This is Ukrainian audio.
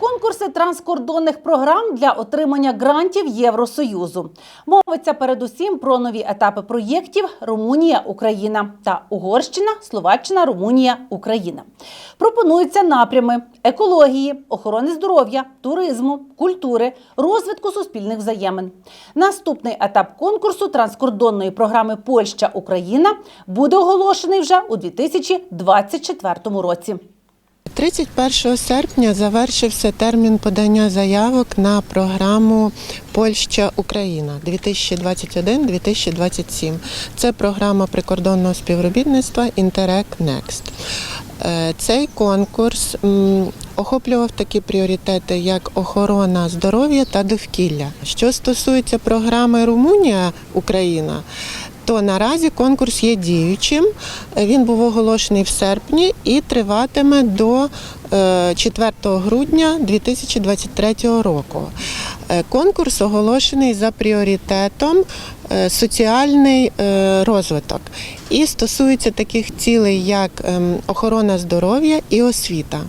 Конкурси транскордонних програм для отримання грантів Євросоюзу. Мовиться передусім про нові етапи проєктів Румунія, Україна та Угорщина, Словаччина, Румунія, Україна. Пропонуються напрями екології, охорони здоров'я, туризму, культури, розвитку суспільних взаємин. Наступний етап конкурсу транскордонної програми Польща Україна буде оголошений вже у 2024 році. 31 серпня завершився термін подання заявок на програму Польща Україна 2021-2027. Це програма прикордонного співробітництва Next. Е, Цей конкурс охоплював такі пріоритети, як охорона здоров'я та довкілля. Що стосується програми Румунія Україна, то наразі конкурс є діючим. Він був оголошений в серпні і триватиме до е, 4 грудня 2023 року. Е, Конкурс оголошений за пріоритетом е, соціальний е, розвиток і стосується таких цілей, як ем, охорона здоров'я і освіта.